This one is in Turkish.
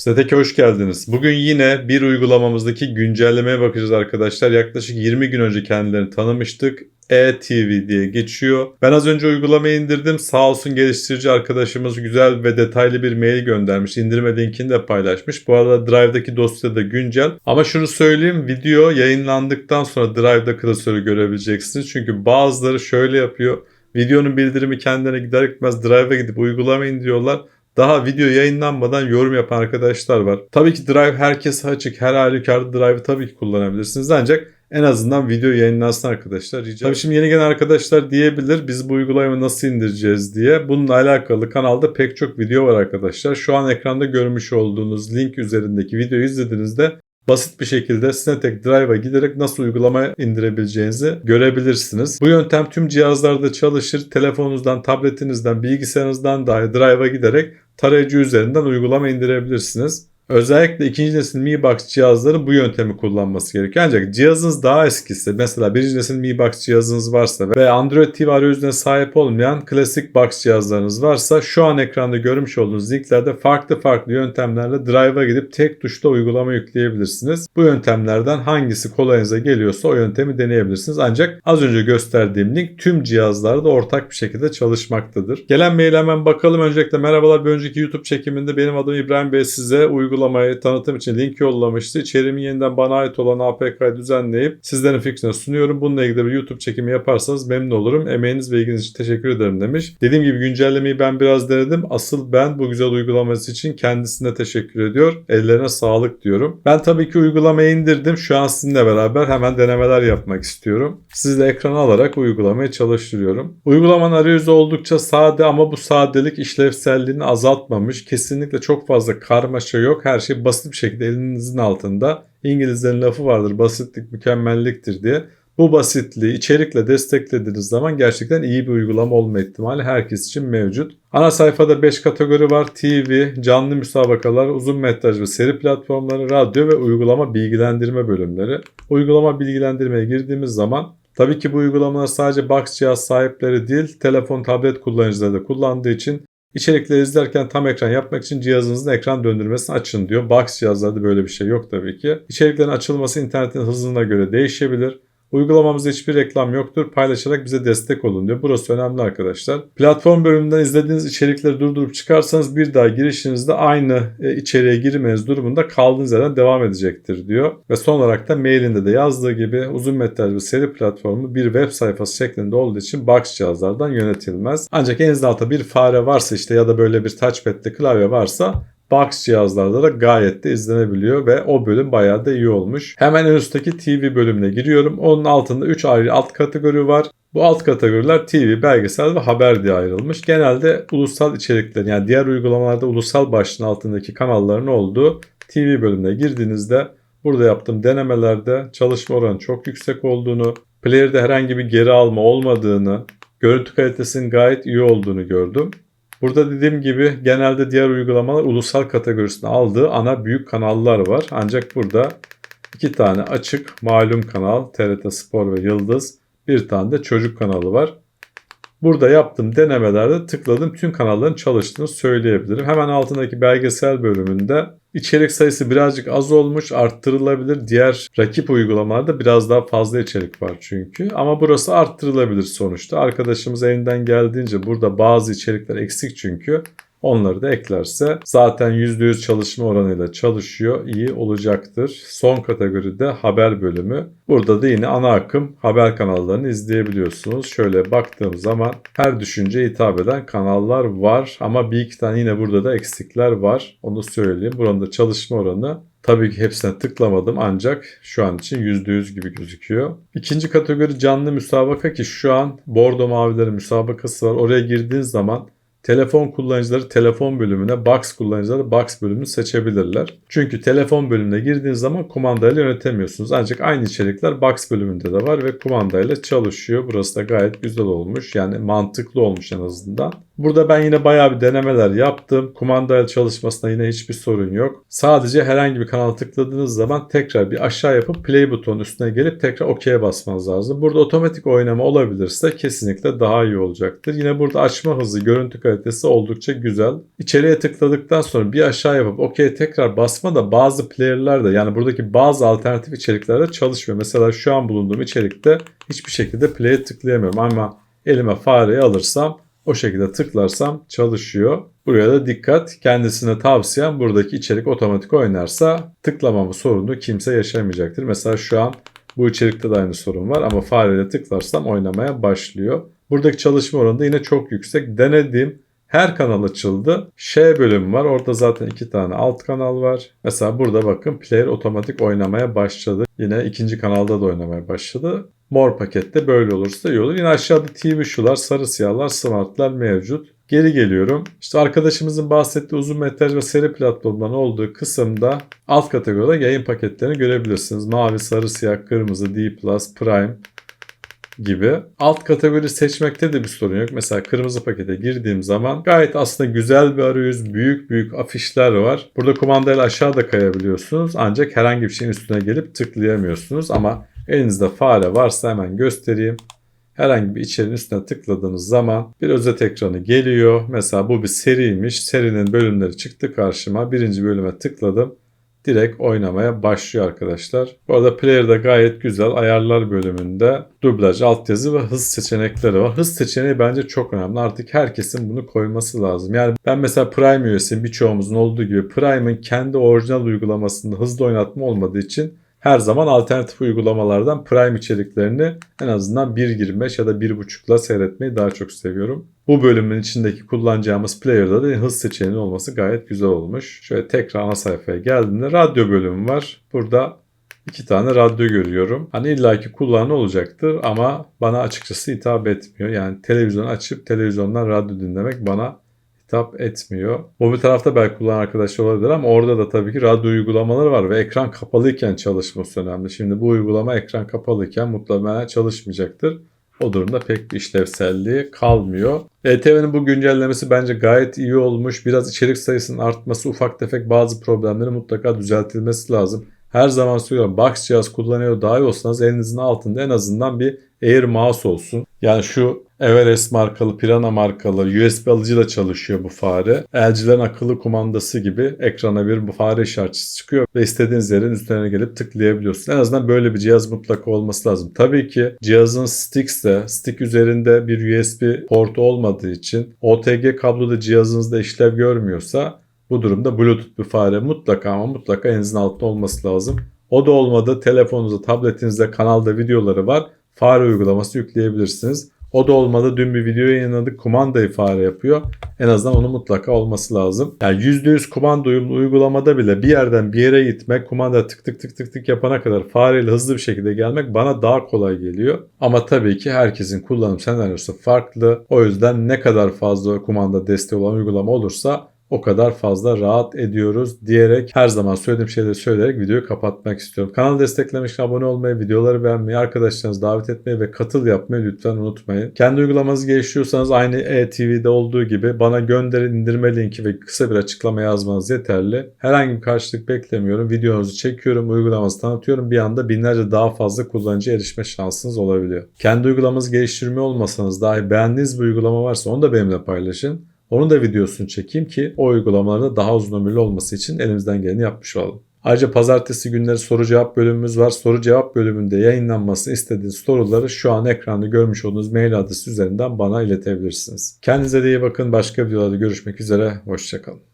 Statek'e hoş geldiniz. Bugün yine bir uygulamamızdaki güncellemeye bakacağız arkadaşlar. Yaklaşık 20 gün önce kendilerini tanımıştık. e-TV diye geçiyor. Ben az önce uygulamayı indirdim. Sağ olsun geliştirici arkadaşımız güzel ve detaylı bir mail göndermiş. İndirme linkini de paylaşmış. Bu arada Drive'daki dosya da güncel. Ama şunu söyleyeyim. Video yayınlandıktan sonra Drive'da klasörü görebileceksiniz. Çünkü bazıları şöyle yapıyor. Videonun bildirimi kendine gider gitmez Drive'a gidip uygulama indiriyorlar. Daha video yayınlanmadan yorum yapan arkadaşlar var. Tabii ki Drive herkese açık. Her halükarda Drive'ı tabii ki kullanabilirsiniz. Ancak en azından video yayınlansın arkadaşlar. Rica Tabii şimdi yeni gelen arkadaşlar diyebilir biz bu uygulamayı nasıl indireceğiz diye. Bununla alakalı kanalda pek çok video var arkadaşlar. Şu an ekranda görmüş olduğunuz link üzerindeki videoyu izlediğinizde basit bir şekilde Snatek Drive'a giderek nasıl uygulama indirebileceğinizi görebilirsiniz. Bu yöntem tüm cihazlarda çalışır. Telefonunuzdan, tabletinizden, bilgisayarınızdan dahi Drive'a giderek tarayıcı üzerinden uygulama indirebilirsiniz. Özellikle ikinci nesil Mi Box cihazları bu yöntemi kullanması gerekiyor. Ancak cihazınız daha eskisi, mesela birinci nesil Mi Box cihazınız varsa ve Android TV arayüzüne sahip olmayan klasik box cihazlarınız varsa şu an ekranda görmüş olduğunuz linklerde farklı farklı yöntemlerle Drive'a gidip tek tuşla uygulama yükleyebilirsiniz. Bu yöntemlerden hangisi kolayınıza geliyorsa o yöntemi deneyebilirsiniz. Ancak az önce gösterdiğim link tüm cihazlarda ortak bir şekilde çalışmaktadır. Gelen mail hemen bakalım. Öncelikle merhabalar. Bir önceki YouTube çekiminde benim adım İbrahim Bey size uygulama uygulamayı tanıtım için link yollamıştı. İçerimi yeniden bana ait olan APK'yı düzenleyip sizlerin fikrine sunuyorum. Bununla ilgili bir YouTube çekimi yaparsanız memnun olurum. Emeğiniz ve ilginiz için teşekkür ederim demiş. Dediğim gibi güncellemeyi ben biraz denedim. Asıl ben bu güzel uygulaması için kendisine teşekkür ediyor. Ellerine sağlık diyorum. Ben tabii ki uygulamayı indirdim. Şu an sizinle beraber hemen denemeler yapmak istiyorum. Sizle ekrana alarak uygulamayı çalıştırıyorum. Uygulamanın arayüzü oldukça sade ama bu sadelik işlevselliğini azaltmamış. Kesinlikle çok fazla karmaşa yok her şey basit bir şekilde elinizin altında. İngilizlerin lafı vardır basitlik mükemmelliktir diye. Bu basitliği içerikle desteklediğiniz zaman gerçekten iyi bir uygulama olma ihtimali herkes için mevcut. Ana sayfada 5 kategori var. TV, canlı müsabakalar, uzun metraj ve seri platformları, radyo ve uygulama bilgilendirme bölümleri. Uygulama bilgilendirmeye girdiğimiz zaman Tabii ki bu uygulamalar sadece box cihaz sahipleri değil, telefon, tablet kullanıcıları da kullandığı için İçerikleri izlerken tam ekran yapmak için cihazınızın ekran döndürmesini açın diyor. Box cihazlarda böyle bir şey yok tabii ki. İçeriklerin açılması internetin hızına göre değişebilir. Uygulamamızda hiçbir reklam yoktur. Paylaşarak bize destek olun diyor. Burası önemli arkadaşlar. Platform bölümünden izlediğiniz içerikleri durdurup çıkarsanız bir daha girişinizde aynı e, içeriğe girmeniz durumunda kaldığınız yerden devam edecektir diyor. Ve son olarak da mailinde de yazdığı gibi uzun metraj ve seri platformu bir web sayfası şeklinde olduğu için box cihazlardan yönetilmez. Ancak elinizde altta bir fare varsa işte ya da böyle bir touchpad'li klavye varsa box cihazlarda da gayet de izlenebiliyor ve o bölüm bayağı da iyi olmuş. Hemen en üstteki TV bölümüne giriyorum. Onun altında 3 ayrı alt kategori var. Bu alt kategoriler TV, belgesel ve haber diye ayrılmış. Genelde ulusal içeriklerin yani diğer uygulamalarda ulusal başlığın altındaki kanalların olduğu TV bölümüne girdiğinizde burada yaptığım denemelerde çalışma oranı çok yüksek olduğunu, player'de herhangi bir geri alma olmadığını, görüntü kalitesinin gayet iyi olduğunu gördüm. Burada dediğim gibi genelde diğer uygulamalar ulusal kategorisine aldığı ana büyük kanallar var. Ancak burada iki tane açık malum kanal TRT Spor ve Yıldız bir tane de çocuk kanalı var. Burada yaptığım denemelerde tıkladım tüm kanalların çalıştığını söyleyebilirim. Hemen altındaki belgesel bölümünde içerik sayısı birazcık az olmuş arttırılabilir. Diğer rakip uygulamalarda biraz daha fazla içerik var çünkü. Ama burası arttırılabilir sonuçta. Arkadaşımız elinden geldiğince burada bazı içerikler eksik çünkü. Onları da eklerse zaten %100 çalışma oranıyla çalışıyor. iyi olacaktır. Son kategoride haber bölümü. Burada da yine ana akım haber kanallarını izleyebiliyorsunuz. Şöyle baktığım zaman her düşünce hitap eden kanallar var. Ama bir iki tane yine burada da eksikler var. Onu söyleyeyim. Buranın da çalışma oranı Tabii ki hepsine tıklamadım ancak şu an için %100 gibi gözüküyor. İkinci kategori canlı müsabaka ki şu an Bordo Mavileri müsabakası var. Oraya girdiğiniz zaman Telefon kullanıcıları telefon bölümüne, box kullanıcıları box bölümünü seçebilirler. Çünkü telefon bölümüne girdiğiniz zaman kumandayla yönetemiyorsunuz. Ancak aynı içerikler box bölümünde de var ve kumandayla çalışıyor. Burası da gayet güzel olmuş. Yani mantıklı olmuş en azından. Burada ben yine bayağı bir denemeler yaptım. Kumandayla çalışmasına yine hiçbir sorun yok. Sadece herhangi bir kanala tıkladığınız zaman tekrar bir aşağı yapıp play butonun üstüne gelip tekrar OK'ye basmanız lazım. Burada otomatik oynama olabilirse kesinlikle daha iyi olacaktır. Yine burada açma hızı, görüntü kalitesi oldukça güzel. İçeriye tıkladıktan sonra bir aşağı yapıp okey tekrar basma da bazı player'lar da yani buradaki bazı alternatif içeriklerde çalışmıyor. Mesela şu an bulunduğum içerikte hiçbir şekilde play'e tıklayamıyorum ama elime fareyi alırsam o şekilde tıklarsam çalışıyor. Buraya da dikkat. Kendisine tavsiyem buradaki içerik otomatik oynarsa tıklamama sorunu kimse yaşamayacaktır. Mesela şu an bu içerikte de aynı sorun var ama fareyle tıklarsam oynamaya başlıyor. Buradaki çalışma oranı da yine çok yüksek. Denediğim her kanal açıldı. Ş bölümü var. Orada zaten iki tane alt kanal var. Mesela burada bakın player otomatik oynamaya başladı. Yine ikinci kanalda da oynamaya başladı. Mor pakette böyle olursa iyi olur. Yine aşağıda TV şular, sarı siyahlar, smartlar mevcut. Geri geliyorum. İşte arkadaşımızın bahsettiği uzun metraj ve seri platformların olduğu kısımda alt kategoride yayın paketlerini görebilirsiniz. Mavi, sarı, siyah, kırmızı, D+, Prime gibi. Alt kategori seçmekte de bir sorun yok. Mesela kırmızı pakete girdiğim zaman gayet aslında güzel bir arayüz, büyük büyük afişler var. Burada kumandayla aşağıda kayabiliyorsunuz ancak herhangi bir şeyin üstüne gelip tıklayamıyorsunuz ama elinizde fare varsa hemen göstereyim herhangi bir içeriğin üstüne tıkladığınız zaman bir özet ekranı geliyor. Mesela bu bir seriymiş. Serinin bölümleri çıktı karşıma. Birinci bölüme tıkladım. Direkt oynamaya başlıyor arkadaşlar. Bu arada player'da gayet güzel ayarlar bölümünde dublaj, altyazı ve hız seçenekleri var. Hız seçeneği bence çok önemli. Artık herkesin bunu koyması lazım. Yani ben mesela Prime üyesiyim birçoğumuzun olduğu gibi Prime'ın kendi orijinal uygulamasında hızlı oynatma olmadığı için her zaman alternatif uygulamalardan Prime içeriklerini en azından 1.25 ya da 1.5'la seyretmeyi daha çok seviyorum. Bu bölümün içindeki kullanacağımız player'da da hız seçeneği olması gayet güzel olmuş. Şöyle tekrar ana sayfaya geldiğimde radyo bölümü var. Burada iki tane radyo görüyorum. Hani illaki kullanı olacaktır ama bana açıkçası hitap etmiyor. Yani televizyon açıp televizyondan radyo dinlemek bana hitap etmiyor. Bu bir tarafta belki kullanan arkadaşlar olabilir ama orada da tabii ki radyo uygulamaları var ve ekran kapalıyken çalışması önemli. Şimdi bu uygulama ekran kapalıyken muhtemelen çalışmayacaktır. O durumda pek bir işlevselliği kalmıyor. ETV'nin bu güncellemesi bence gayet iyi olmuş. Biraz içerik sayısının artması, ufak tefek bazı problemleri mutlaka düzeltilmesi lazım. Her zaman söylüyorum box cihaz kullanıyor daha iyi olsanız elinizin altında en azından bir Air mouse olsun. Yani şu Everest markalı, Pirana markalı USB alıcıyla çalışıyor bu fare. LG'lerin akıllı kumandası gibi ekrana bir bu fare işaretçisi çıkıyor ve istediğiniz yerin üstüne gelip tıklayabiliyorsunuz. En azından böyle bir cihaz mutlaka olması lazım. Tabii ki cihazın stickse, stick üzerinde bir USB portu olmadığı için OTG kablo da cihazınızda işlev görmüyorsa bu durumda Bluetooth bir fare mutlaka ama mutlaka elinizin altında olması lazım. O da olmadı telefonunuzda, tabletinizde kanalda videoları var. Fare uygulaması yükleyebilirsiniz. O da olmadı. Dün bir video yayınladık. Kumandayı fare yapıyor. En azından onun mutlaka olması lazım. Yani %100 kumanda uyumlu uygulamada bile bir yerden bir yere gitmek, kumanda tık tık tık tık tık yapana kadar fareyle hızlı bir şekilde gelmek bana daha kolay geliyor. Ama tabii ki herkesin kullanım senaryosu farklı. O yüzden ne kadar fazla kumanda desteği olan uygulama olursa o kadar fazla rahat ediyoruz diyerek her zaman söylediğim şeyleri söyleyerek videoyu kapatmak istiyorum. Kanalı desteklemek abone olmayı, videoları beğenmeyi, arkadaşlarınızı davet etmeyi ve katıl yapmayı lütfen unutmayın. Kendi uygulamanızı geliştiriyorsanız aynı e-TV'de olduğu gibi bana gönderin indirme linki ve kısa bir açıklama yazmanız yeterli. Herhangi bir karşılık beklemiyorum. Videonuzu çekiyorum, uygulamanızı tanıtıyorum. Bir anda binlerce daha fazla kullanıcı erişme şansınız olabiliyor. Kendi uygulamanızı geliştirme olmasanız dahi beğendiğiniz bir uygulama varsa onu da benimle paylaşın. Onun da videosunu çekeyim ki o uygulamalarda daha uzun ömürlü olması için elimizden geleni yapmış olalım. Ayrıca pazartesi günleri soru cevap bölümümüz var. Soru cevap bölümünde yayınlanmasını istediğiniz soruları şu an ekranda görmüş olduğunuz mail adresi üzerinden bana iletebilirsiniz. Kendinize de iyi bakın. Başka videolarda görüşmek üzere. Hoşçakalın.